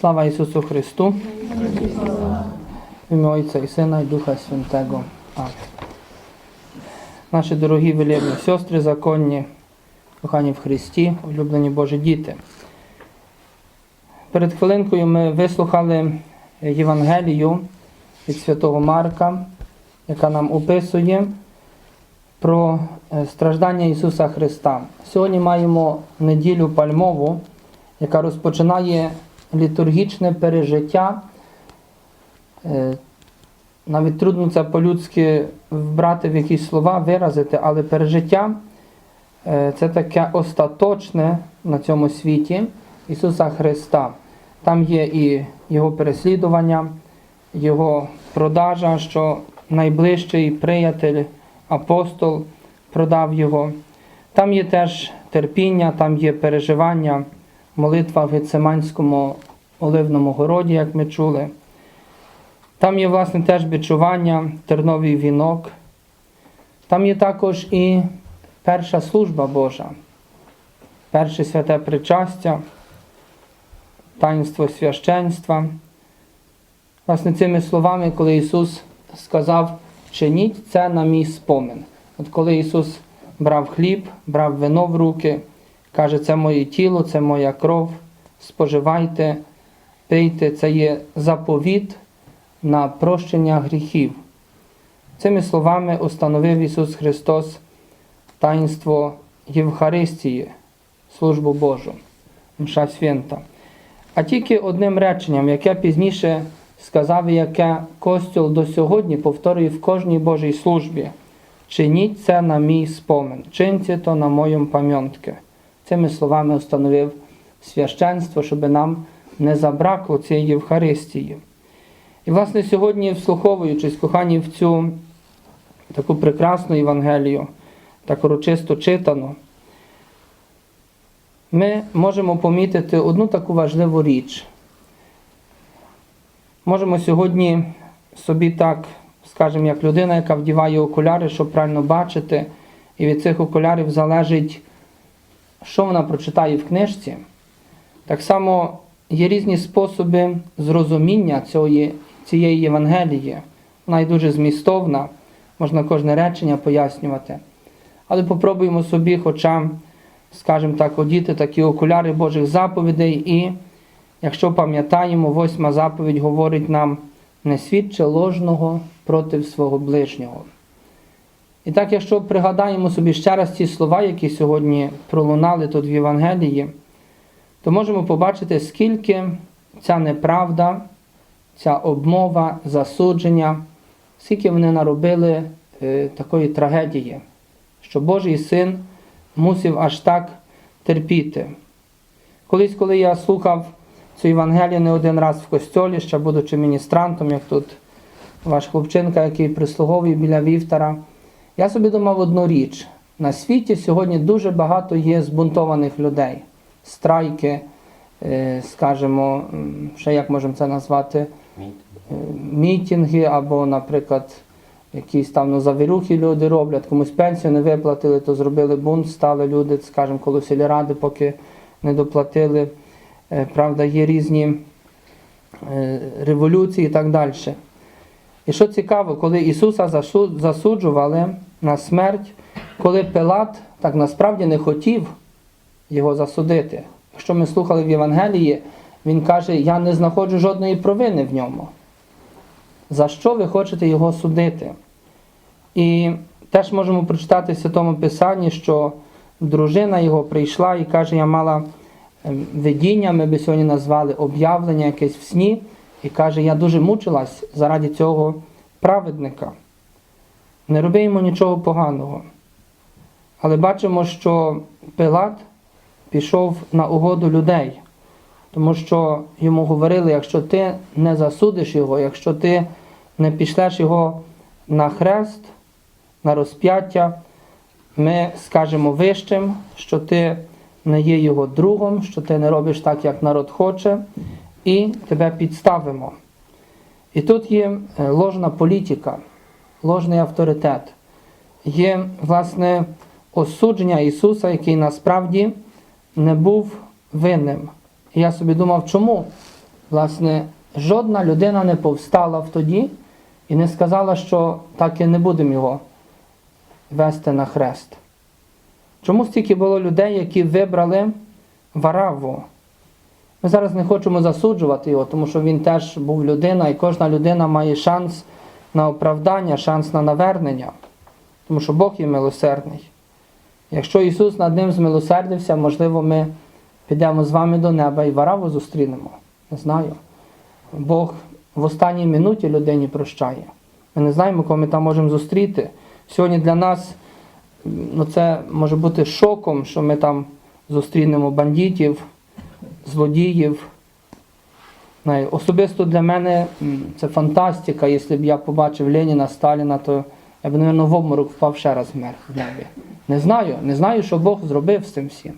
Слава Ісусу Христу! Ім'я Отця і Сина і Духа Святого. Наші дорогі велебні сестри законні, кохані в Христі, улюблені Божі діти. Перед хвилинкою ми вислухали Євангелію від Святого Марка, яка нам описує про е, страждання Ісуса Христа. Сьогодні маємо неділю пальмову, яка розпочинає літургічне пережиття. Е, Навіть трудно це по-людськи вбрати в якісь слова, виразити, але пережиття е, це таке остаточне на цьому світі Ісуса Христа. Там є і Його переслідування, Його продажа, що найближчий приятель, апостол продав Його. Там є теж терпіння, там є переживання, молитва в Гецеманському оливному городі, як ми чули. Там є, власне, теж бичування, терновий вінок. Там є також і перша служба Божа, перше святе причастя, таїнство священства. Власне, цими словами, коли Ісус сказав, чиніть це на мій спомин. От коли Ісус брав хліб, брав вино в руки, каже, це моє тіло, це моя кров, споживайте, пийте, це є заповіт на прощення гріхів. Цими словами установив Ісус Христос таїнство Євхаристії, службу Божу, мша свята. А тільки одним реченням, яке пізніше сказав, яке Костюл до сьогодні повторює в кожній Божій службі. Чиніть це на мій спомин, чиньте то на моєму пам'ятки. Цими словами установив священство, щоб нам не забракло цієї Євхаристії. І, власне, сьогодні, вслуховуючись, кохані, в цю таку прекрасну Євангелію, так урочисто читану, ми можемо помітити одну таку важливу річ. Можемо сьогодні собі так, скажімо, як людина, яка вдіває окуляри, щоб правильно бачити, і від цих окулярів залежить, що вона прочитає в книжці. Так само є різні способи зрозуміння цієї, цієї Євангелії. Вона є дуже змістовна, можна кожне речення пояснювати. Але попробуємо собі, хоча, скажімо так, одіти такі окуляри Божих заповідей, і, якщо пам'ятаємо, восьма заповідь говорить нам не свідче ложного проти свого ближнього. І так, якщо пригадаємо собі ще раз ці слова, які сьогодні пролунали тут в Євангелії, то можемо побачити, скільки ця неправда, ця обмова, засудження, скільки вони наробили е, такої трагедії, що Божий син мусив аж так терпіти. Колись, коли я слухав цю Євангелію не один раз в костьолі, ще будучи міністрантом, як тут ваш хлопчинка, який прислуговує біля вівтара, я собі думав одну річ. На світі сьогодні дуже багато є збунтованих людей страйки, е, скажімо, ще як можемо це назвати, е, мітинги або, наприклад, якісь там ну, завірухи люди роблять, комусь пенсію не виплатили, то зробили бунт, стали люди, скажімо, коло сільради, поки не доплатили. Е, Правда, є різні революції і так далі. І що цікаво, коли Ісуса засуджували на смерть, коли Пилат так насправді не хотів його засудити. Якщо ми слухали в Євангелії, він каже, я не знаходжу жодної провини в ньому. За що ви хочете його судити? І теж можемо прочитати в Святому Писанні, що дружина його прийшла і каже, я мала ем, видіння, ми би сьогодні назвали об'явлення якесь в сні, і каже, я дуже мучилась заради цього праведника. Не роби йому нічого поганого. Але бачимо, що Пилат пішов на угоду людей, тому що йому говорили, якщо ти не засудиш його, якщо ти не пішлеш його на хрест, на розп'яття, ми скажемо вищим, що ти не є його другом, що ти не робиш так, як народ хоче, і тебе підставимо. І тут є е, ложна політика, ложний авторитет. Є, власне, осудження Ісуса, який насправді не був винним. І я собі думав, чому? власне, жодна людина не повстала в тоді і не сказала, що так і не будемо його вести на хрест. Чому стільки було людей, які вибрали Вараву? Ми зараз не хочемо засуджувати його, тому що він теж був людина, і кожна людина має шанс на оправдання, шанс на навернення, тому що Бог є милосердний. Якщо Ісус над ним змилосердився, можливо, ми підемо з вами до неба і вараву зустрінемо. Не знаю. Бог в останній минуті людині прощає. Ми не знаємо, кого ми там можемо зустріти. Сьогодні для нас ну, це може бути шоком, що ми там зустрінемо бандитів, злодіїв. Знаю, Особисто для мене це фантастика. Якщо б я побачив Леніна, Сталіна, то я б, мабуть, в обморок впав ще раз вмер в небі. Не знаю, не знаю, що Бог зробив з цим всім.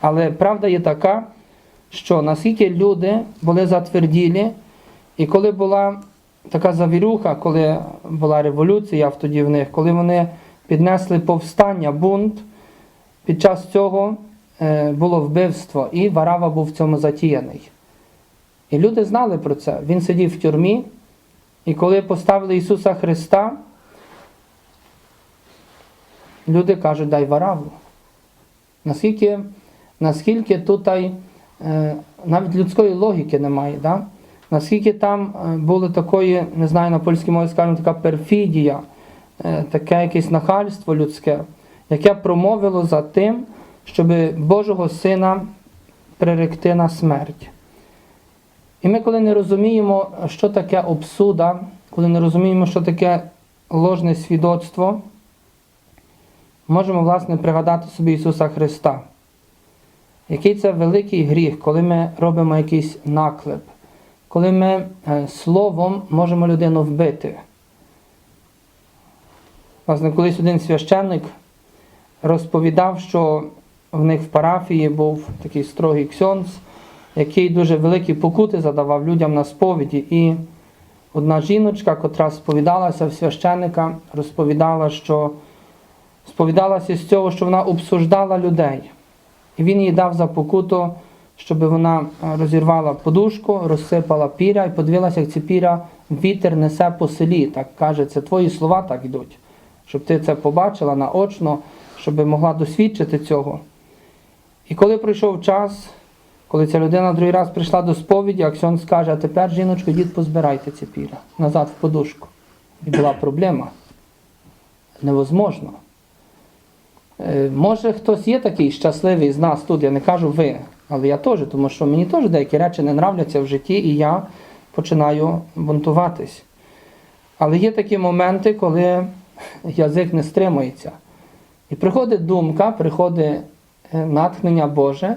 Але правда є така, що наскільки люди були затверділі, і коли була така завірюха, коли була революція тоді в них, коли вони піднесли повстання, бунт, під час цього е, було вбивство, і Варава був в цьому затіяний. І люди знали про це. Він сидів в тюрмі, і коли поставили Ісуса Христа, люди кажуть, дай Вараву. Наскільки, наскільки тут е, навіть людської логіки немає, да? наскільки там е, було такої, не знаю, на польській мові скажемо, така перфідія, е, таке якесь нахальство людське, яке промовило за тим, щоб Божого Сина приректи на смерть. І ми, коли не розуміємо, що таке обсуда, коли не розуміємо, що таке ложне свідоцтво, можемо, власне, пригадати собі Ісуса Христа. Який це великий гріх, коли ми робимо якийсь наклеп, коли ми е, словом можемо людину вбити. Власне, колись один священник розповідав, що в них в парафії був такий строгий ксьонц, який дуже великі покути задавав людям на сповіді. І одна жіночка, котра сповідалася в священника, розповідала, що сповідалася з цього, що вона обсуждала людей. І він їй дав за покуту, щоб вона е, розірвала подушку, розсипала піря і подивилася, як ці піря вітер несе по селі. Так каже, це твої слова так йдуть. Щоб ти це побачила наочно, щоб могла досвідчити цього. І коли пройшов час, коли ця людина другий раз прийшла до сповіді, Аксьон скаже, а тепер, жіночко, йдіть позбирайте ці піря назад в подушку. І була проблема. Невозможно. Е, Може хтось є такий щасливий з нас тут, я не кажу ви, але я теж, тому що мені теж деякі речі не нравляться в житті, і я починаю бунтуватись. Але є такі моменти, коли язик не стримується. І приходить думка, приходить е, натхнення Боже,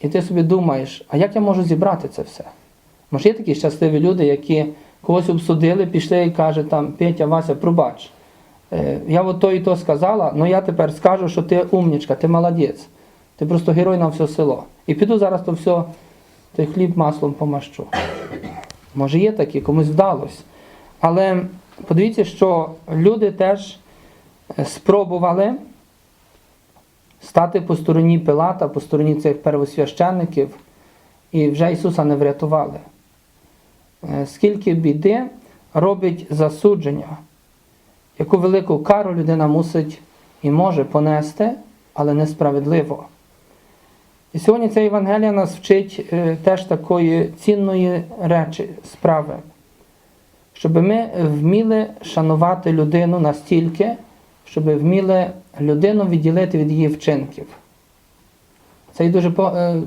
і ти собі думаєш, а як я можу зібрати це все? Може, є такі щасливі люди, які когось обсудили, пішли і кажуть, там, Петя, Вася, пробач. Е, Я от то і то сказала, але я тепер скажу, що ти умнічка, ти молодець. Ти просто герой на все село. І піду зараз то все, той хліб маслом помащу. Може, є такі, комусь вдалося. Але подивіться, що люди теж е, спробували стати по стороні Пилата, по стороні цих первосвященників, і вже Ісуса не врятували. Е, Скільки біди робить засудження, яку велику кару людина мусить і може понести, але несправедливо. І сьогодні ця Євангелія нас вчить е, теж такої цінної речі, справи, щоб ми вміли шанувати людину настільки, щоб вміли людину відділити від її вчинків. Це і дуже, е,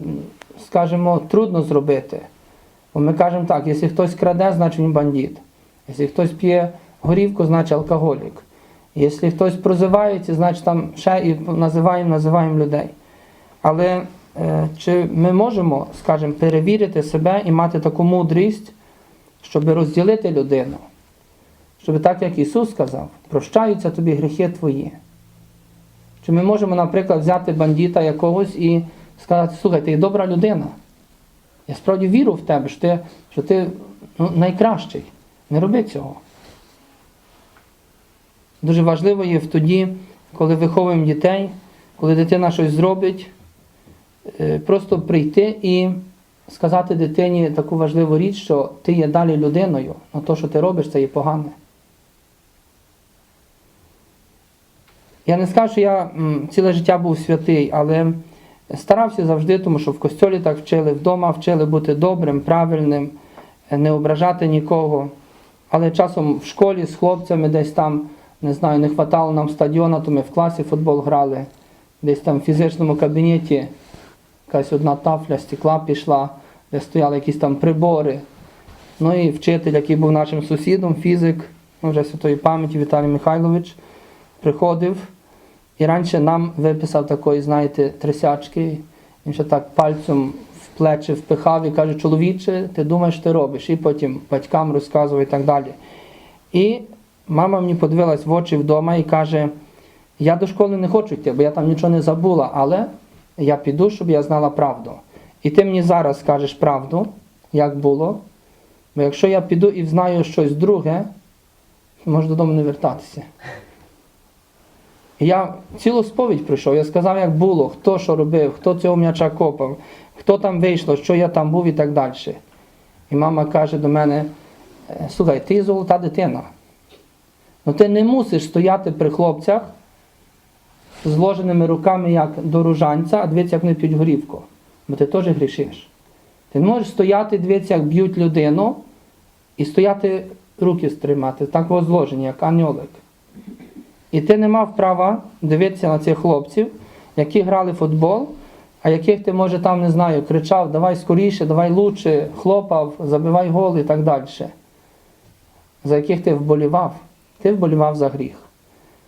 скажімо, трудно зробити. Бо ми кажемо так, якщо хтось краде, значить він бандит. Якщо хтось п'є горівку, значить алкоголік. Якщо хтось прозивається, значить там ще і називаємо, називаємо людей. Але е, чи ми можемо, скажімо, перевірити себе і мати таку мудрість, щоб розділити людину? Щоб так, як Ісус сказав, прощаються тобі гріхи твої. Чи ми можемо, наприклад, взяти бандита якогось і сказати, слухай, ти добра людина. Я справді вірю в тебе, що ти, що ти ну, найкращий. Не роби цього. Дуже важливо є в тоді, коли виховуємо дітей, коли дитина щось зробить, е, просто прийти і сказати дитині таку важливу річ, що ти є далі людиною, але то, що ти робиш, це є погане. Я не скажу, що я ціле життя був святий, але старався завжди, тому що в костьолі так вчили, вдома вчили бути добрим, правильним, е, не ображати нікого. Але часом в школі з хлопцями десь там, не знаю, не хватало нам стадіона, то ми в класі футбол грали, десь там в фізичному кабінеті якась одна тафля стекла пішла, де стояли якісь там прибори. Ну і вчитель, який був нашим сусідом, фізик, ну, вже святої пам'яті Віталій Михайлович, приходив і раніше нам виписав такої, знаєте, трясячки. Він ще так пальцем в плечі впихав і каже, чоловіче, ти думаєш, ти робиш. І потім батькам розказував і так далі. І мама мені подивилась в очі вдома і каже, я до школи не хочу йти, бо я там нічого не забула, але я піду, щоб я знала правду. І ти мені зараз скажеш правду, як було. Бо якщо я піду і знаю щось друге, можу додому не вертатися. Я цілу сповідь прийшов, я сказав, як було, хто що робив, хто цього м'яча копав, хто там вийшло, що я там був і так далі. І мама каже до мене: «Е, слухай, ти золота дитина. Ну ти не мусиш стояти при хлопцях з зложеними руками, як до ружанця, а дивіться, як вони п'ють горівку. Бо ти теж грішиш. Ти не можеш стояти, дивитися, як б'ють людину, і стояти руки стримати, так ось зложені, як аньолик. І ти не мав права дивитися на цих хлопців, які грали в футбол, а яких ти, може, там, не знаю, кричав, давай скоріше, давай лучше, хлопав, забивай гол і так далі. За яких ти вболівав. Ти вболівав за гріх.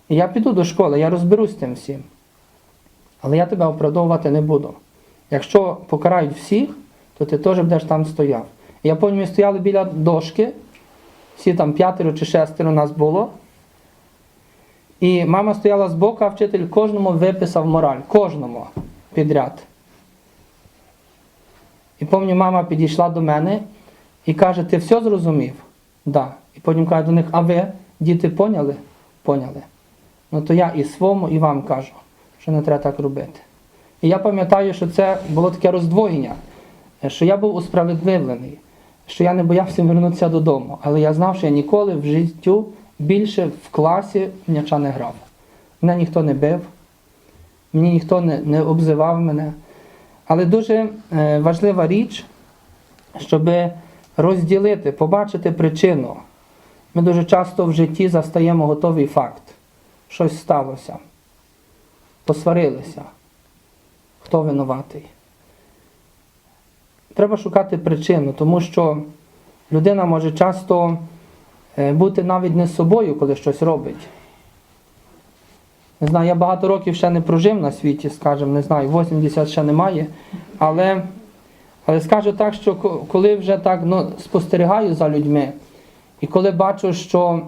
І я піду до школи, я розберусь з тим всім. Але я тебе оправдовувати не буду. Якщо покарають всіх, то ти теж будеш там стояв. Я пам'ятаю, ми стояли біля дошки, всі там п'ятеро чи шестеро нас було. І мама стояла збоку, а вчитель кожному виписав мораль. Кожному підряд. І пам'ятаю, мама підійшла до мене і каже, ти все зрозумів? Да. І потім каже до них, а ви, діти, поняли? Поняли. Ну то я і своєму, і вам кажу, що не треба так робити. І я пам'ятаю, що це було таке роздвоєння, що я був усправедливлений, що я не боявся вернутися додому. Але я знав, що я ніколи в життю більше в класі м'яча не грав. Мене ніхто не бив, мені ніхто не, не обзивав мене. Але дуже е, важлива річ, щоб розділити, побачити причину. Ми дуже часто в житті застаємо готовий факт. Щось сталося. Посварилися. Хто винуватий? Треба шукати причину, тому що людина може часто бути навіть не собою, коли щось робить. Не знаю, я багато років ще не прожив на світі, скажімо, не знаю, 80 ще немає. Але, але скажу так, що коли вже так ну, спостерігаю за людьми, і коли бачу, що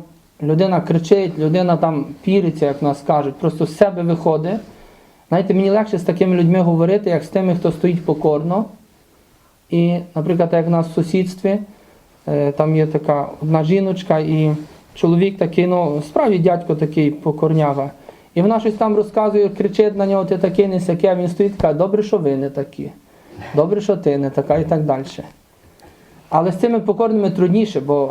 людина кричить, людина там піриться, як нас кажуть, просто з себе виходить. Знаєте, мені легше з такими людьми говорити, як з тими, хто стоїть покорно. І, наприклад, як в нас в сусідстві, е, там є така одна жіночка, і чоловік такий, ну, справді дядько такий покорняга. І вона щось там розказує, кричить на нього, ти такий не сяке, він стоїть каже, добре, що ви не такі. Добре, що ти не така і так далі. Але з цими покорними трудніше, бо е,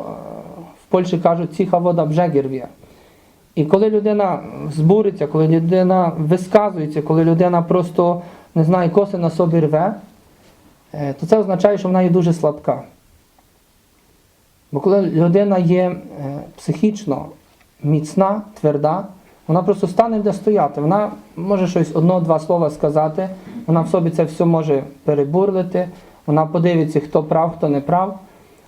в Польщі кажуть, ціха вода бжегір вє. І коли людина збуриться, коли людина висказується, коли людина просто не знаю, коси на собі рве, е, то це означає, що вона є дуже слабка. Бо коли людина є е, психічно міцна, тверда, вона просто стане де стояти. Вона може щось одно-два слова сказати, вона в собі це все може перебурлити, вона подивиться, хто прав, хто не прав.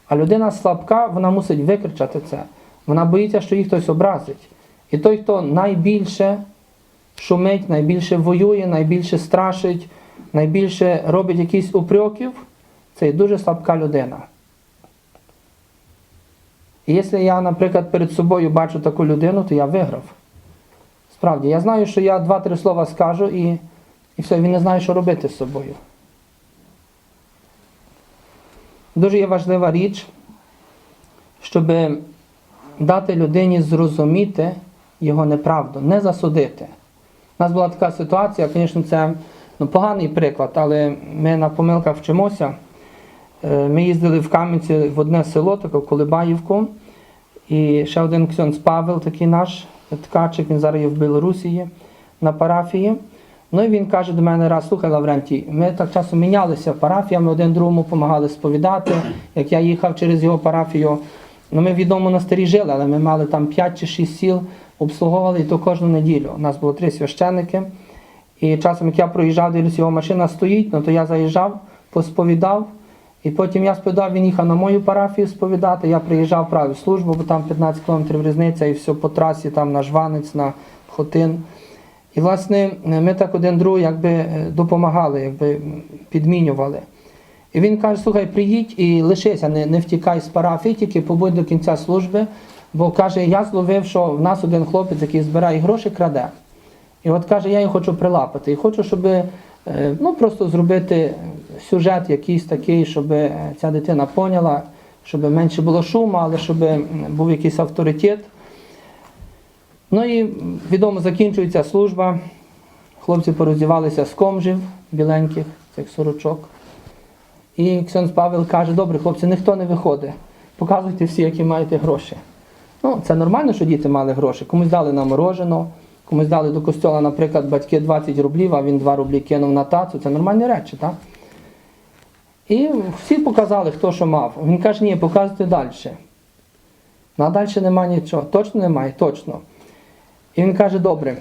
А людина слабка, вона мусить викричати це. Вона боїться, що її хтось образить. І той, хто найбільше шумить, найбільше воює, найбільше страшить, найбільше робить якісь упреків, це дуже слабка людина. І якщо я, наприклад, перед собою бачу таку людину, то я виграв. Справді, я знаю, що я два-три слова скажу і, і все, він не знає, що робити з собою. Дуже є важлива річ, щоб дати людині зрозуміти його неправду, не засудити. У нас була така ситуація, звісно, це ну, поганий приклад, але ми на помилках вчимося. Е, Ми їздили в Кам'янці в одне село, таке Колибаївку. І ще один ксьонц Павел, такий наш ткачик, він зараз є в Білорусі на парафії. Ну і він каже до мене раз, слухай, Лаврентій, ми так часом мінялися парафіями, один другому допомагали сповідати. Як я їхав через його парафію, ну ми в відому монастирі жили, але ми мали там 5 чи 6 сіл, обслуговували і то кожну неділю. У нас було три священники. І часом, як я проїжджав, дивлюсь, його машина стоїть, ну то я заїжджав, посповідав. І потім я сповідав, він їхав на мою парафію сповідати. Я приїжджав правив службу, бо там 15 кілометрів різниця, і все по трасі, там на Жванець, на Хотин. І, власне, ми так один другу якби е, допомагали, якби підмінювали. І він каже: слухай, приїдь і лишися, не, не втікай з парафії, тільки побудь до кінця служби. Бо каже, я зловив, що в нас один хлопець, який збирає гроші, краде. І от каже, я її хочу прилапати. І хочу, щоб ну, просто зробити сюжет якийсь такий, щоб е, ця дитина поняла, щоб менше було шуму, але щоб був якийсь авторитет. Ну і відомо закінчується служба. Хлопці пороздівалися з комжів біленьких, цих сорочок. І Ксьонс Павел каже, добре, хлопці, ніхто не виходить. Показуйте всі, які маєте гроші. Ну, це нормально, що діти мали гроші. Комусь дали на мороженого, комусь дали до костьола, наприклад, батьки 20 рублів, а він 2 рублі кинув на тацу. Це нормальні речі, так? І всі показали, хто що мав. Він каже, ні, показуйте далі. Ну, далі немає нічого. Точно немає? Точно. І він каже, добре,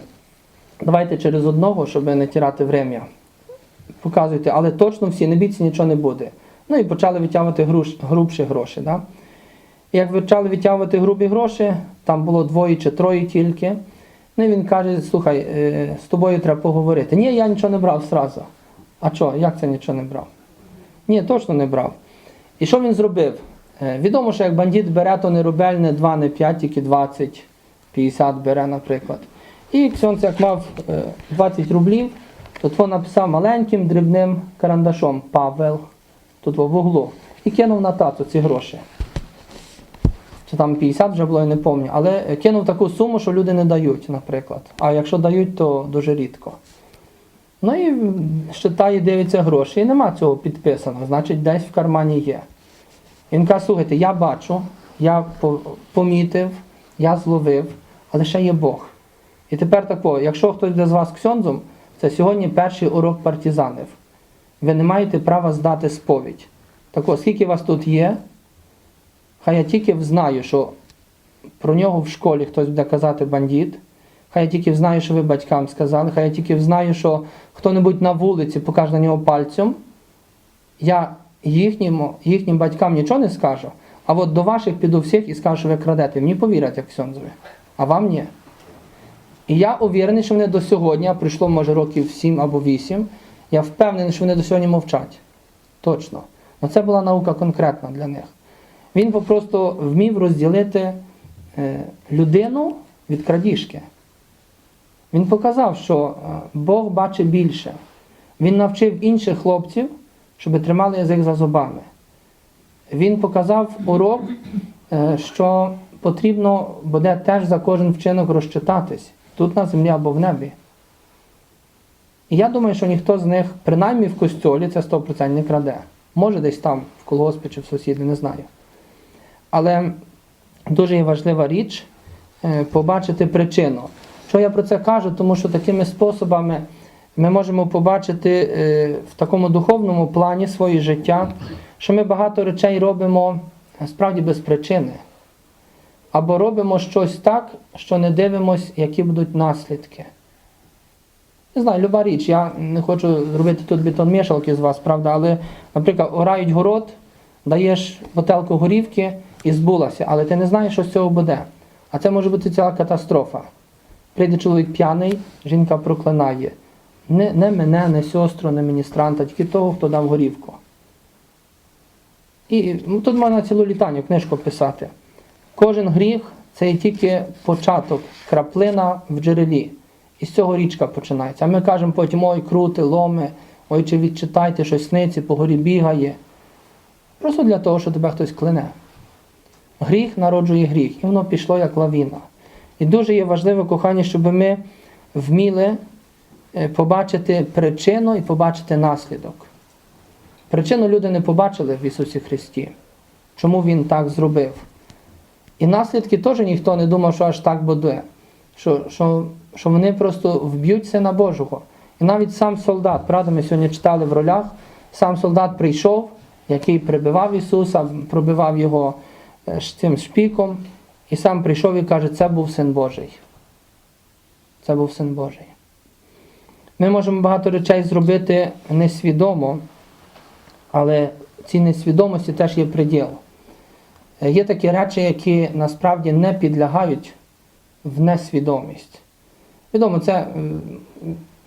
давайте через одного, щоб не тірати врем'я. Показуйте, але точно всі, не бійтеся, нічого не буде. Ну і почали витягувати груш, грубші гроші. Да? І як почали витягувати грубі гроші, там було двоє чи троє тільки. Ну і він каже, слухай, е, з тобою треба поговорити. Ні, я нічого не брав зразу. А що, як це нічого не брав? Ні, точно не брав. І що він зробив? Е, Відомо, що як бандит бере, то не рубель, не 2, не 5, тільки 20, 50 бере, наприклад. І Ксьонц, як мав е, 20 рублів, то то написав маленьким дрібним карандашом Павел, тут в углу, і кинув на тату ці гроші. Чи там 50 вже було, я не пам'ятаю. Але е, кинув таку суму, що люди не дають, наприклад. А якщо дають, то дуже рідко. Ну і м, считає, дивиться гроші, і нема цього підписано, значить десь в кармані є. Він каже, слухайте, я бачу, я помітив, я зловив, але ще є Бог. І тепер тако, якщо хтось йде з вас ксьонзом, це сьогодні перший урок партизанів. Ви не маєте права здати сповідь. Так скільки вас тут є, хай я тільки знаю, що про нього в школі хтось буде казати бандит, хай я тільки знаю, що ви батькам сказали, хай я тільки знаю, що хто-небудь на вулиці покаже на нього пальцем, я їхнім, їхнім батькам нічого не скажу, а от до ваших піду всіх і скажу, що ви крадете. Мені повірять, як Ксьонзові, а вам ні. І я уверений, що вони до сьогодні, а пройшло може років 7 або 8, я впевнений, що вони до сьогодні мовчать. Точно. Ну це була наука конкретна для них. Він просто вмів розділити е, людину від крадіжки. Він показав, що е, Бог бачить більше. Він навчив інших хлопців, щоб тримали язик за зубами. Він показав урок, е, що потрібно буде теж за кожен вчинок розчитатись тут на землі або в небі. І я думаю, що ніхто з них, принаймні в костьолі, це 100% не краде. Може десь там, в колгоспі чи в сусіді, не знаю. Але дуже важлива річ е, побачити причину. Що я про це кажу? Тому що такими способами ми можемо побачити е, в такому духовному плані своє життя, що ми багато речей робимо справді без причини. Або робимо щось так, що не дивимось, які будуть наслідки. Не знаю, люба річ, я не хочу робити тут бетон мішалки з вас, правда, але, наприклад, орають город, даєш бутелку горівки і збулася, але ти не знаєш, що з цього буде. А це може бути ціла катастрофа. Прийде чоловік п'яний, жінка проклинає. Не, не мене, не сестру, не міністранта, тільки того, хто дав горівку. І ну, тут можна цілу літанню книжку писати. Кожен гріх це є тільки початок, краплина в джерелі. І з цього річка починається. А ми кажемо потім, ой, крути, ломи, ой, чи відчитайте, щось сниться, по горі бігає. Просто для того, що тебе хтось клине. Гріх народжує гріх, і воно пішло як лавіна. І дуже є важливе кохання, щоб ми вміли е, побачити причину і побачити наслідок. Причину люди не побачили в Ісусі Христі. Чому Він так зробив? І наслідки теж ніхто не думав, що аж так буде. Що, що, що вони просто вб'ють Сина Божого. І навіть сам солдат, правда, ми сьогодні читали в ролях, сам солдат прийшов, який прибивав Ісуса, пробивав його е, ш- цим шпіком, і сам прийшов і каже, це був Син Божий. Це був Син Божий. Ми можемо багато речей зробити несвідомо, але цій несвідомості теж є приділ. Е, Є такі речі, які насправді не підлягають в несвідомість. Відомо, це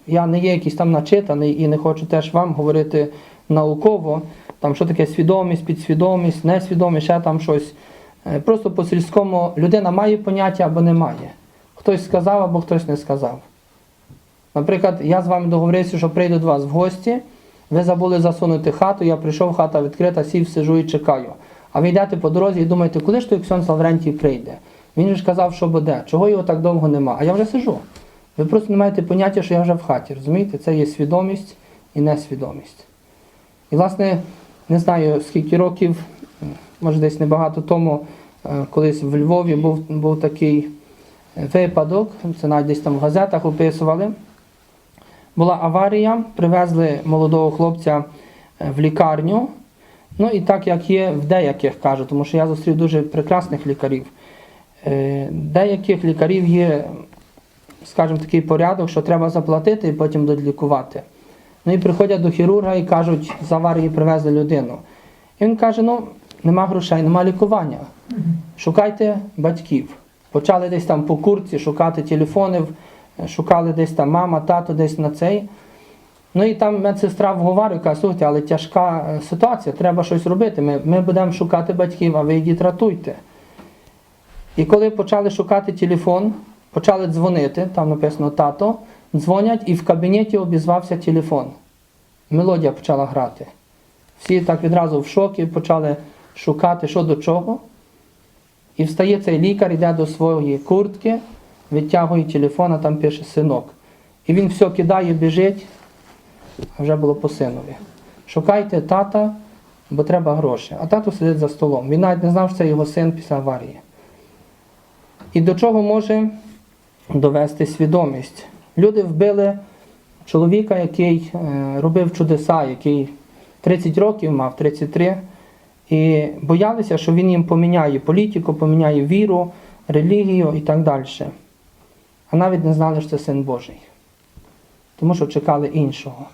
я не є якийсь там начитаний і не хочу теж вам говорити науково, там що таке свідомість, підсвідомість, несвідомість, ще там щось. Е, Просто по сільському людина має поняття або не має. Хтось сказав або хтось не сказав. Наприклад, я з вами договорився, що прийду до вас в гості, ви забули засунути хату, я прийшов, хата відкрита, сів, сижу і чекаю. А ви йдете по дорозі і думаєте, коли ж той Ксьон Лаврентій прийде? Він же ж казав, що буде. Чого його так довго нема? А я вже сижу. Ви просто не маєте поняття, що я вже в хаті. Розумієте? Це є свідомість і несвідомість. І, власне, не знаю, скільки років, може десь небагато тому, колись в Львові був, був такий е, випадок, це навіть десь там в газетах описували. Була аварія, привезли молодого хлопця е, в лікарню. Ну і так як є в деяких кажу, тому що я зустрів дуже прекрасних лікарів. Е, Деяких лікарів є, скажімо, такий порядок, що треба заплатити і потім будуть лікувати. Ну і приходять до хірурга і кажуть, з аварії привезли людину. І він каже: ну, нема грошей, нема лікування. Шукайте батьків. Почали десь там по курці шукати телефонів, е, шукали десь там мама, тато, десь на цей. Ну і там медсестра вговорює, каже, слухайте, але тяжка е, ситуація, треба щось робити. Ми, ми будемо шукати батьків, а ви йдіть ратуйте. І коли почали шукати телефон, почали дзвонити, там написано тато, дзвонять, і в кабінеті обізвався телефон. Мелодія почала грати. Всі так відразу в шокі почали шукати, що до чого. І встає цей лікар, йде до своєї куртки, відтягує телефон, а там пише синок. І він все кидає, біжить, а вже було по синові. Шукайте тата, бо треба гроші. А тато сидить за столом. Він навіть не знав, що це його син після аварії. І до чого може довести свідомість? Люди вбили чоловіка, який е, робив чудеса, який 30 років мав, 33, і боялися, що він їм поміняє політику, поміняє віру, релігію і так далі. А навіть не знали, що це син Божий. Тому що чекали іншого.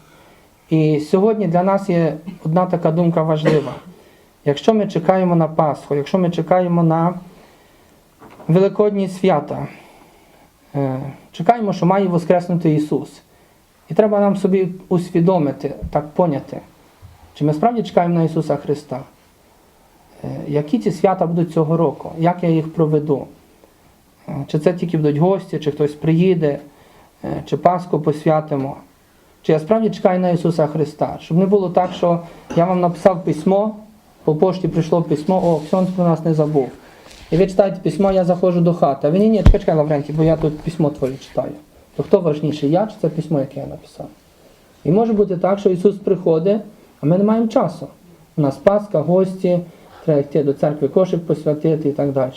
І сьогодні для нас є одна така думка важлива. Якщо ми чекаємо на Пасху, якщо ми чекаємо на Великодні свята, е, чекаємо, що має воскреснути Ісус. І треба нам собі усвідомити, так поняти, чи ми справді чекаємо на Ісуса Христа. Е, Які ці свята будуть цього року? Як я їх проведу? Е, Чи це тільки будуть гості, чи хтось приїде, е, чи Пасху посвятимо? Чи я справді чекаю на Ісуса Христа? Щоб не було так, що я вам написав письмо, по пошті прийшло письмо, о, Ксьонс про нас не забув. І ви читаєте письмо, я заходжу до хати. А ви ні, ні, чекай, чекай, бо я тут письмо твоє читаю. То хто важніший, я чи це письмо, яке я написав? І може бути так, що Ісус приходить, а ми не маємо часу. У нас Пасха, гості, треба до церкви кошик посвятити і так далі.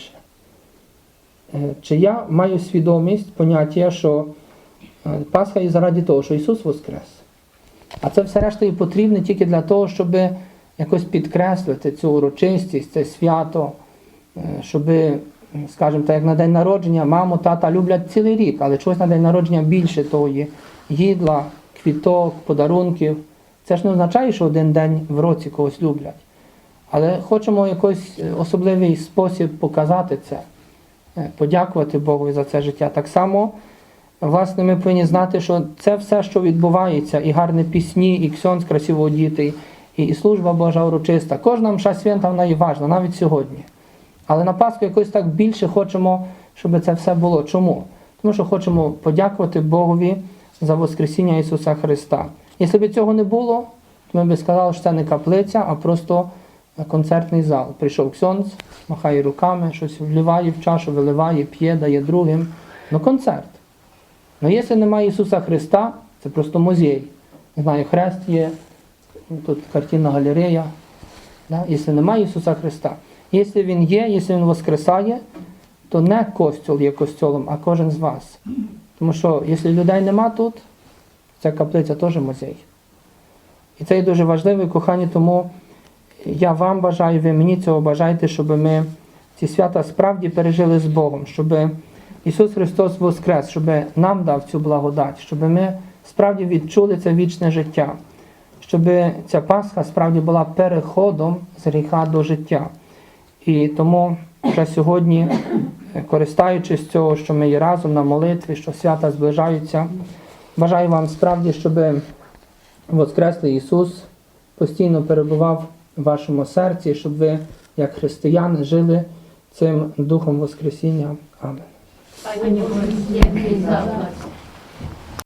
Е, Чи я маю свідомість, поняття, що е, Пасха є заради того, що Ісус Воскрес. А це все решта і потрібно тільки для того, щоб якось підкреслити цю урочистість, це свято, е, щоб, скажімо так, як на день народження, маму, тата люблять цілий рік, але чогось на день народження більше того є їдла, квіток, подарунків. Це ж не означає, що один день в році когось люблять. Але хочемо якийсь е, особливий спосіб показати це, е, подякувати Богу за це життя. Так само, власне, ми повинні знати, що це все, що відбувається, і гарні пісні, і ксьонс красиво одітий, і, і служба Божа урочиста. Кожна мша свята вона є важна, навіть сьогодні. Але на Пасху якось так більше хочемо, щоб це все було. Чому? Тому що хочемо подякувати Богові за Воскресіння Ісуса Христа. Якщо б цього не було, то ми б сказали, що це не каплиця, а просто концертний зал. Прийшов ксьонц, махає руками, щось вливає в чашу, виливає, п'є, дає другим. Ну концерт. Ну якщо немає Ісуса Христа, це просто музей. Не знаю, хрест є, тут картинна галерея. Да? Якщо немає Ісуса Христа. Якщо Він є, якщо Він воскресає, то не костюл є костюлом, а кожен з вас. Тому що якщо людей нема тут, ця каплиця теж музей. І це є дуже важливо, кохані, тому я вам бажаю, ви мені цього бажаєте, щоб ми ці свята справді пережили з Богом, щоб Ісус Христос воскрес, щоб нам дав цю благодать, щоб ми справді відчули це вічне життя, щоб ця Пасха справді була переходом з гріха до життя. І тому вже сьогодні, користаючись цього, що ми є разом на молитві, що свята зближаються, бажаю вам справді, щоб Воскреслий Ісус постійно перебував вашому серці, щоб ви, як християни, жили цим Духом Воскресіння. Амінь.